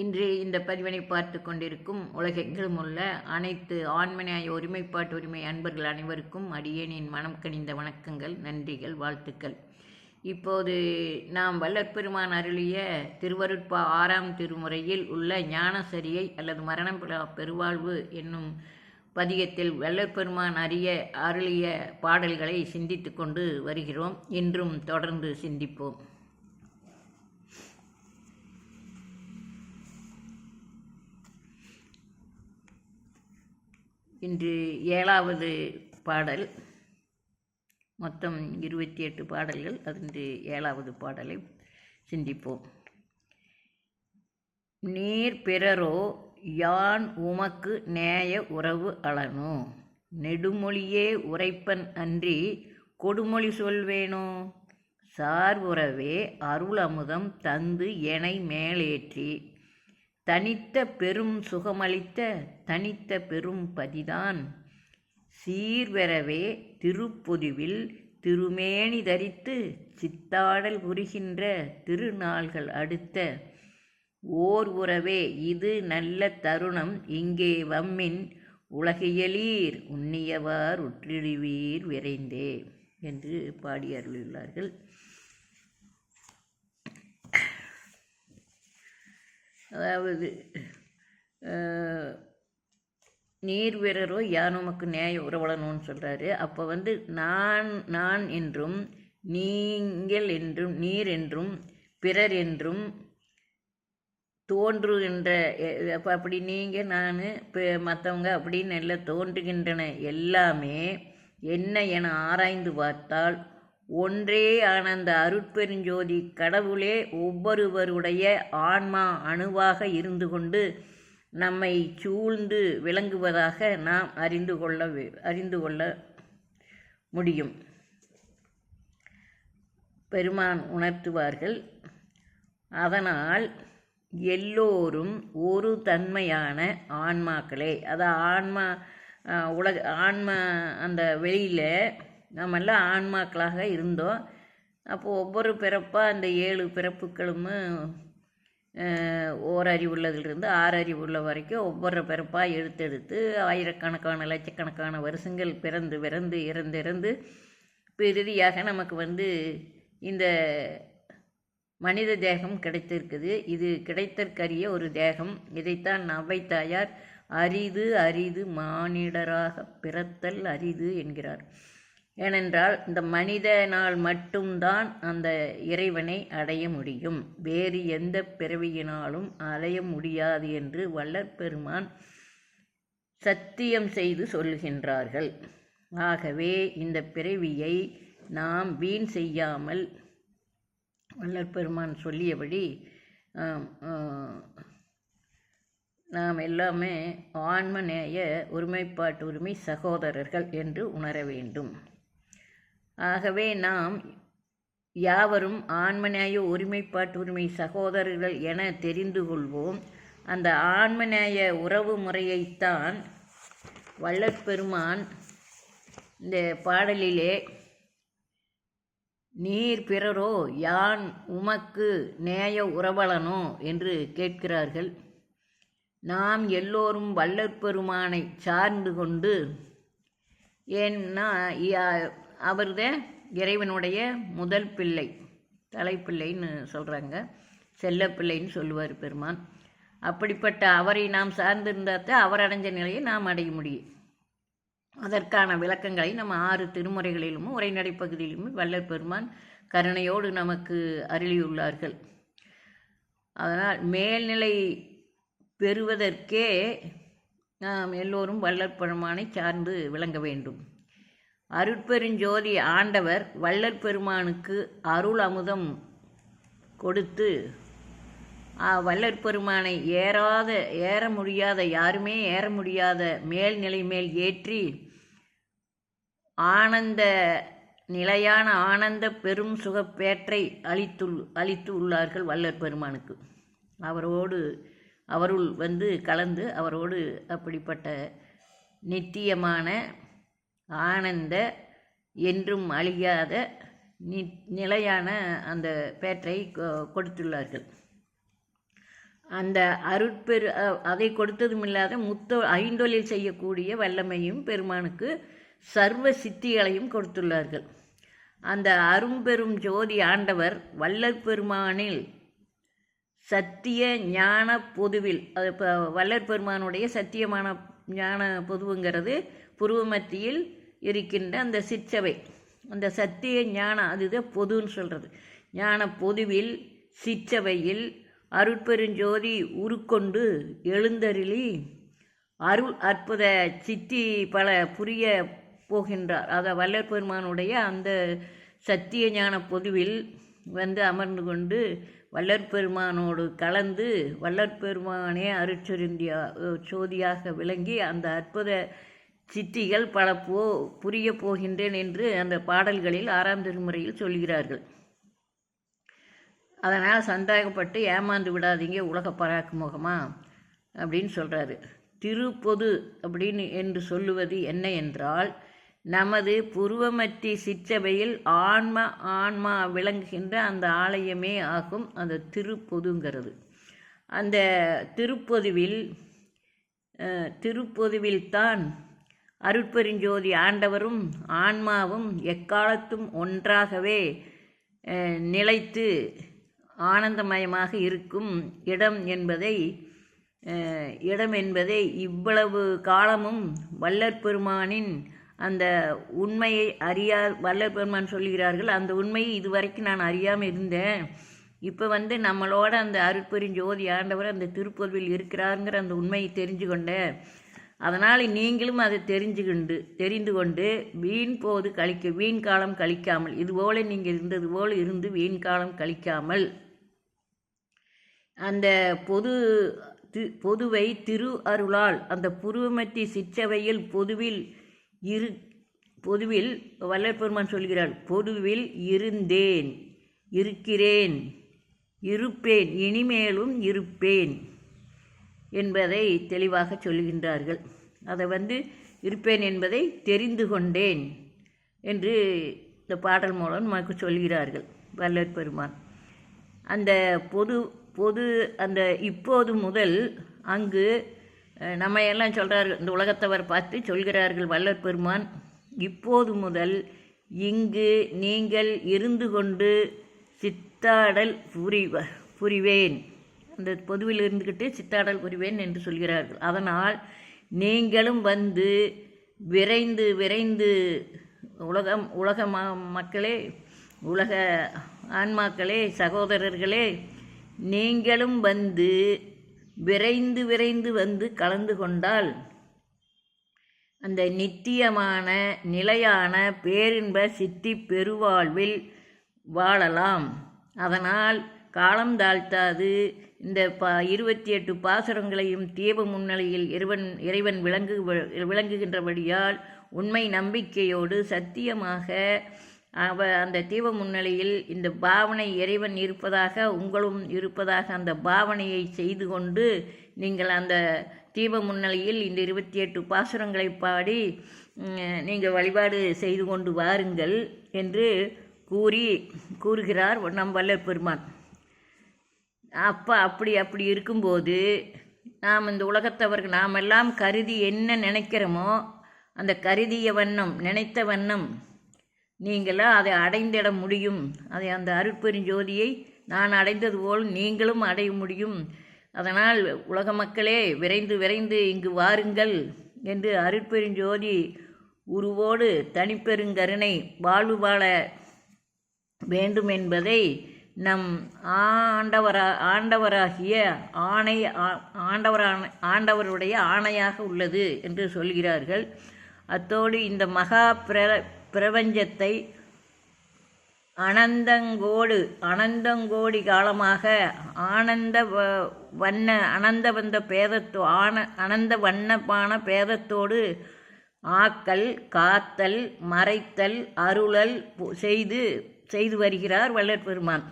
இன்று இந்த பதிவினை பார்த்து கொண்டிருக்கும் உலகெங்கிலும் உள்ள அனைத்து ஆண்மனையாய ஒருமைப்பாட்டு உரிமை அன்பர்கள் அனைவருக்கும் அடியேனின் மனம் கனிந்த வணக்கங்கள் நன்றிகள் வாழ்த்துக்கள். இப்போது நாம் வல்லற்பெருமான் அருளிய திருவருட்பா ஆறாம் திருமுறையில் உள்ள ஞானசரியை அல்லது மரணம் பெருவாழ்வு என்னும் பதிகத்தில் வல்லற்பெருமான் அறிய அருளிய பாடல்களை சிந்தித்து கொண்டு வருகிறோம். இன்றும் தொடர்ந்து சிந்திப்போம். இன்று ஏழாவது பாடல். மொத்தம் இருபத்தி எட்டு பாடல்கள். அது ஏழாவது பாடலை சிந்திப்போம். நீர் பிறரோ யான் உமக்கு நேய உறவு அளனோ நெடுமொழியே உரைப்பன் அன்றி கொடுமொழி சொல்வேனோ? சார்புறவே அருள் அமுதம் தந்து எனை மேலேற்றி தனித்த பெரும் சுகமளித்த தனித்த பெரும் பதிதான். சீர்வரவே திருப்பொதுவில் திருமேனி தரித்து சித்தாடல் புரிகின்ற திருநாள்கள் அடுத்த. ஓர் உறவே இது நல்ல தருணம் இங்கே வம்மின் உலகையலீர் உன்னியவார் உற்றிடுவீர் விரைந்தே என்று பாடி அருளியுள்ளார்கள் அதாவது நீர் வீரரோ யான் நமக்கு நியாய உறவலனும்னு சொல்கிறாரு அப்போ வந்து நான் நான் என்றும் நீங்கள் என்றும் நீர் என்றும் பிறர் என்றும் தோன்றுகின்ற அப்போ அப்படி நீங்கள் நான் இப்போ மற்றவங்க அப்படின்னு எல்லாம் தோன்றுகின்றன எல்லாமே என்ன என ஆராய்ந்து பார்த்தால் ஒன்றே ஆனந்த அருட்பெருஞ்சோதி கடவுளே ஒவ்வொருவருடைய ஆன்மா அணுவாக இருந்து கொண்டு நம்மை சூழ்ந்து விளங்குவதாக நாம் அறிந்து கொள்ள அறிந்து கொள்ள முடியும். பெருமான் உணர்த்துவார்கள் அதனால் எல்லோரும் ஒரு தன்மையான ஆன்மாக்களே. அதான் ஆன்மா உலக ஆன்மா அந்த வெளியில் நம்மெல்லாம் ஆன்மாக்களாக இருந்தோம். அப்போது ஒவ்வொரு பிறப்பாக அந்த ஏழு பிறப்புகளும் ஓரறிவுள்ளதிலிருந்து ஆறறிவுள்ள வரைக்கும் ஒவ்வொரு பிறப்பாக எடுத்தெடுத்து ஆயிரக்கணக்கான லட்சக்கணக்கான வருஷங்கள் பிறந்து பிறந்து இறந்து இறந்து இறுதியாக நமக்கு வந்து இந்த மனித தேகம் கிடைத்திருக்குது. இது கிடைத்தற்கரிய ஒரு தேகம். இதைத்தான் நவ்வை அரிது அரிது மானிடராக பிறத்தல் அரிது என்கிறார். ஏனென்றால் இந்த மனிதனால் மட்டும்தான் அந்த இறைவனை அடைய முடியும். வேறு எந்த பிறவியினாலும் அடைய முடியாது என்று வல்லற்பெருமான் சத்தியம் செய்து சொல்கின்றார்கள். ஆகவே இந்த பிறவியை நாம் வீண் செய்யாமல் வல்லற்பெருமான் சொல்லியபடி நாம் எல்லாமே ஆன்மநேய ஒருமைப்பாட்டு உரிமை சகோதரர்கள் என்று உணர வேண்டும். ஆகவே நாம் யாவரும் ஆன்மநேய ஒருமைப்பாட்டு உரிமை சகோதரர்கள் என தெரிந்து கொள்வோம். அந்த ஆன்மநேய உறவு முறையைத்தான் வள்ளற்பெருமான் இந்த பாடலிலே நீர் பிறரோ யான் உமக்கு நேய உறவலனோ என்று கேட்கிறார்கள். நாம் எல்லோரும் வல்லற்பெருமானை சார்ந்து கொண்டு ஏன்னா அவர்த இறைவனுடைய முதல் பிள்ளை தலைப்பிள்ளைன்னு சொல்கிறாங்க செல்லப்பிள்ளைன்னு சொல்லுவார் பெருமான். அப்படிப்பட்ட அவரை நாம் சார்ந்திருந்தால் தான் அவர் அடைஞ்ச நிலையை நாம் அடைய முடியும். அதற்கான விளக்கங்களை நம்ம ஆறு திருமுறைகளிலும் உரைநடை பகுதியிலும் வல்லர் பெருமான் கருணையோடு நமக்கு அருளியுள்ளார்கள். அதனால் மேல்நிலை பெறுவதற்கே நாம் எல்லோரும் வல்லற் பெருமானை சார்ந்து விளங்க வேண்டும். அருட்பெருஞ்சோதி ஆண்டவர் வள்ளல் பெருமானுக்கு அருள் அமுதம் கொடுத்து வள்ளற் பெருமானை ஏறாத ஏற முடியாத யாருமே ஏற முடியாத மேல்நிலை மேல் ஏற்றி ஆனந்த நிலையான ஆனந்த பெரும் சுகப்பேற்றை அளித்துள் அளித்து உள்ளார்கள் வள்ளற் பெருமானுக்கு அவரோடு அவருள் வந்து கலந்து அவரோடு அப்படிப்பட்ட நித்தியமான ஆனந்த என்றும் அழியாத நி நிலையான அந்த பேற்றை கொ- கொடுத்துள்ளார்கள். அந்த அருட்பெரு அதை கொடுத்ததும் இல்லாத முத்த ஐந்தொழில் செய்யக்கூடிய வல்லமையும் பெருமானுக்கு சர்வ சித்திகளையும் கொடுத்துள்ளார்கள். அந்த அரும்பெரும் ஜோதி ஆண்டவர் வல்லற் பெருமானில் சத்திய ஞான பொதுவில் அது இப்போ வல்லற் பெருமானுடைய சத்தியமான ஞான பொதுவுங்கிறது புருவ மத்தியில் இருக்கின்ற அந்த சிற்சபை அந்த சத்திய ஞானம் அதுதான் பொதுன்னு சொல்கிறது ஞான பொதுவில் சிற்சபையில் அருட்பெருஞ்சோதி உருக்கொண்டு எழுந்தருளி அருள் அற்புத சித்தி பல புரிய போகின்றார். அத வல்லற் பெருமானுடைய அந்த சத்திய ஞான பொதுவில் வந்து அமர்ந்து கொண்டு வள்ளற் பெருமானோடு கலந்து வள்ளற் பெருமானே அருட்சொருந்தியா சோதியாக விளங்கி அந்த அற்புத சித்திகள் பல போ புரிய போகின்றேன் என்று அந்த பாடல்களில் ஆறாம் திருமுறையில் சொல்கிறார்கள். அதனால் சந்தேகப்பட்டு ஏமாந்து விடாதீங்க உலக பராக்கு முகமா? அப்படின்னு சொல்கிறாரு திருப்பொது அப்படின்னு என்று சொல்லுவது என்ன என்றால் நமது புருவமத்தி சிற்றவையில் ஆன்மா ஆன்மா விளங்குகின்ற அந்த ஆலயமே ஆகும் அந்த திருப்பொதுங்கிறது. அந்த திருப்பொதுவில் திருப்பொதுவில்தான் அருட்பெருஞ்சோதி ஆண்டவரும் ஆன்மாவும் எக்காலத்தும் ஒன்றாகவே நிலைத்து ஆனந்தமயமாக இருக்கும் இடம் என்பதை இடம் என்பதை இவ்வளவு காலமும் வள்ளற் பெருமானின் அந்த உண்மையை அறியா வள்ளற் பெருமான் சொல்கிறார்கள். அந்த உண்மையை இதுவரைக்கும் நான் அறியாமல் இருந்தேன். இப்போ வந்து நம்மளோட அந்த அருட்பெருஞ்சோதி ஆண்டவர் அந்த திருப்பொருவில் இருக்கிறாருங்கிற அந்த உண்மையை தெரிஞ்சு கொண்டேன் அதனால் நீங்களும் அதை தெரிஞ்சுக்கொண்டு தெரிந்து கொண்டு வீண் போது கழிக்க வீண் காலம் கழிக்காமல் இதுபோல் நீங்கள் இருந்தது போல் இருந்து வீண் காலம் கழிக்காமல் அந்த பொது தி பொதுவை திரு அருளால் அந்த புருவமத்தி சிற்றவையில் பொதுவில் இரு பொதுவில் வல்லற்பெருமான் சொல்கிறார் பொதுவில் இருந்தேன் இருக்கிறேன் இருப்பேன் இனிமேலும் இருப்பேன். என்பதை தெளிவாக சொல்கின்றார்கள். அதை வந்து இருப்பேன் என்பதை தெரிந்து கொண்டேன் என்று இந்த பாடல் மூலம் நமக்கு சொல்கிறார்கள் வல்லற் பெருமான். அந்த பொது பொது அந்த இப்போது முதல் அங்கு நம்ம எல்லாம் சொல்கிறார்கள் இந்த உலகத்தவர் பார்த்து சொல்கிறார்கள் வல்லற் பெருமான் இப்போது முதல் இங்கு நீங்கள் இருந்து கொண்டு சித்தாடல் புரிவ புரிவேன். அந்த பொதுவில் இருந்துக்கிட்டு சித்தாடல் புரிவேன் என்று சொல்கிறார்கள். அதனால் நீங்களும் வந்து விரைந்து விரைந்து உலகம் உலக ம மக்களே உலக ஆன்மாக்களே சகோதரர்களே நீங்களும் வந்து விரைந்து விரைந்து வந்து கலந்து கொண்டால் அந்த நித்தியமான நிலையான பேரின்ப சித்தி பெருவாழ்வில் வாழலாம். அதனால் காலம் தாழ்த்தாது. இந்த பா இருபத்தி எட்டு பாசுரங்களையும் தீப முன்னிலையில் இறைவன் இறைவன் விளங்கு விளங்குகின்றபடியால் உண்மை நம்பிக்கையோடு சத்தியமாக அவ அந்த தீப முன்னிலையில் இந்த பாவனை இறைவன் இருப்பதாக உங்களும் இருப்பதாக அந்த பாவனையை செய்து கொண்டு நீங்கள் அந்த தீப முன்னிலையில் இந்த இருபத்தி எட்டு பாசுரங்களை பாடி நீங்கள் வழிபாடு செய்து கொண்டு வாருங்கள் என்று கூறி கூறுகிறார் நம் வல்லர் பெருமான். அப்போ அப்படி அப்படி இருக்கும்போது நாம் இந்த உலகத்தவர்கள் நாம் எல்லாம் கருதி என்ன நினைக்கிறோமோ அந்த கருதிய வண்ணம் நினைத்த வண்ணம் நீங்களாம் அதை அடைந்திட முடியும். அதை அந்த அருட்பெருஞ்சோதியை நான் அடைந்தது போல் நீங்களும் அடைய முடியும். அதனால் உலக மக்களே விரைந்து விரைந்து இங்கு வாருங்கள் என்று அருட்பெருஞ்சோதி உருவோடு தனிப்பெருங்கருணை வாழ்வு வாழ வேண்டும் என்பதை நம் ஆண்டவரா ஆண்டவராகிய ஆணை ஆ- ஆண்டவரான ஆண்டவருடைய ஆணையாக உள்ளது என்று சொல்கிறார்கள். அத்தோடு இந்த மகா பிர பிரபஞ்சத்தை அனந்தங்கோடு அனந்தங்கோடி காலமாக ஆனந்த வ- வண்ண அனந்த வந்த பேதத்தோ ஆன அனந்த வண்ணமான பேதத்தோடு ஆக்கல் காத்தல் மறைத்தல் அருளல் செய்து செய்து வருகிறார் வள்ளற்பெருமான்.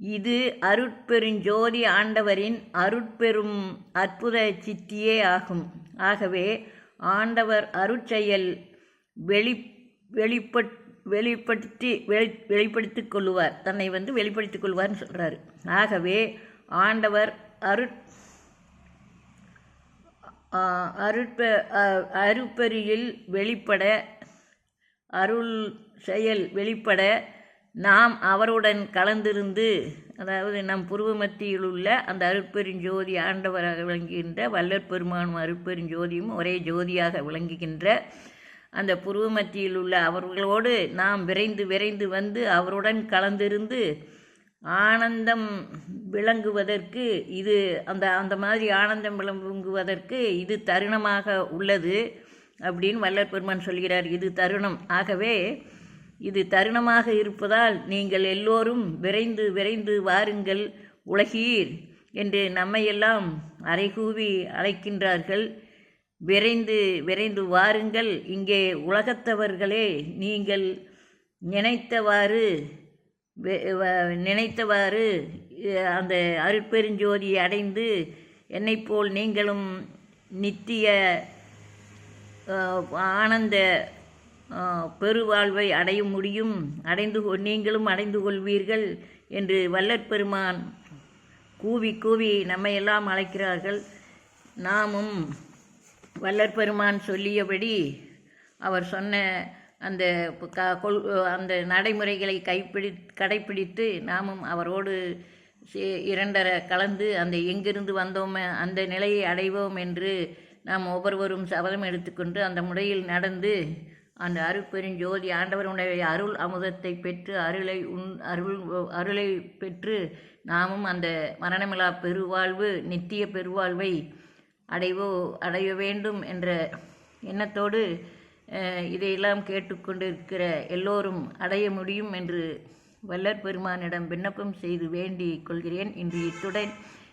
இது அருட்பெருஞ்சோதி ஆண்டவரின் அருட்பெரும் அற்புத சித்தியே ஆகும். ஆகவே ஆண்டவர் அருட்செயல் வெளி வெளிப்பட் வெளிப்படுத்தி வெளி வெளிப்படுத்திக் கொள்ளுவார். தன்னை வந்து வெளிப்படுத்திக் கொள்வார்னு சொல்கிறார் ஆகவே ஆண்டவர் அருட் அருட்ப அருப்பெரியில் வெளிப்பட அருள் செயல் வெளிப்பட நாம் அவருடன் கலந்திருந்து அதாவது நம் புருவ மத்தியில் உள்ள அந்த அருட்பெருஞ்சோதி ஆண்டவராக விளங்குகின்ற வல்லற் பெருமானும் அருட்பெருஞ்சோதியும் ஒரே ஜோதியாக விளங்குகின்ற அந்த புருவ மத்தியில் உள்ள அவர்களோடு நாம் விரைந்து விரைந்து வந்து அவருடன் கலந்திருந்து ஆனந்தம் விளங்குவதற்கு இது அந்த அந்த மாதிரி ஆனந்தம் விளங்குவதற்கு இது தருணமாக உள்ளது அப்படின்னு வல்லற்பெருமான் சொல்கிறார். இது தருணம். ஆகவே இது தருணமாக இருப்பதால் நீங்கள் எல்லோரும் விரைந்து விரைந்து வாருங்கள் உலகீர் என்று நம்மையெல்லாம் அறைகூவி அழைக்கின்றார்கள். விரைந்து விரைந்து வாருங்கள் இங்கே உலகத்தவர்களே நீங்கள் நினைத்தவாறு நினைத்தவாறு அந்த அருட்பெருஞ்சோதி அடைந்து என்னைப்போல் நீங்களும் நித்திய ஆனந்த பெருவாழ்வை அடைய முடியும் அடைந்து நீங்களும் அடைந்து கொள்வீர்கள் என்று வல்லற்பெருமான் கூவி கூவி நம்மையெல்லாம் அழைக்கிறார்கள். நாமும் வல்லற்பெருமான் சொல்லியபடி அவர் சொன்ன அந்த க- கொள் அந்த நடைமுறைகளை கைப்பிடி கடைப்பிடித்து நாமும் அவரோடு சே- கலந்து அந்த எங்கிருந்து வந்தோம் அந்த நிலையை அடைவோம் என்று நாம் ஒவ்வொருவரும் சபதம் எடுத்துக்கொண்டு அந்த முறையில் நடந்து அந்த அருட்பெருஞ்சோதி ஆண்டவருடைய அருள் அமுதத்தை பெற்று அருளை உண் அருள் அருளை பெற்று நாமும் அந்த மரணமிலா பெருவாழ்வு நித்திய பெருவாழ்வை அடைவோ அடைய வேண்டும் என்ற எண்ணத்தோடு இதையெல்லாம் கேட்டுக்கொண்டிருக்கிற எல்லோரும் அடைய முடியும் என்று வல்லற் பெருமானிடம் விண்ணப்பம் செய்து வேண்டிக் கொள்கிறேன். இன்று இத்துடன்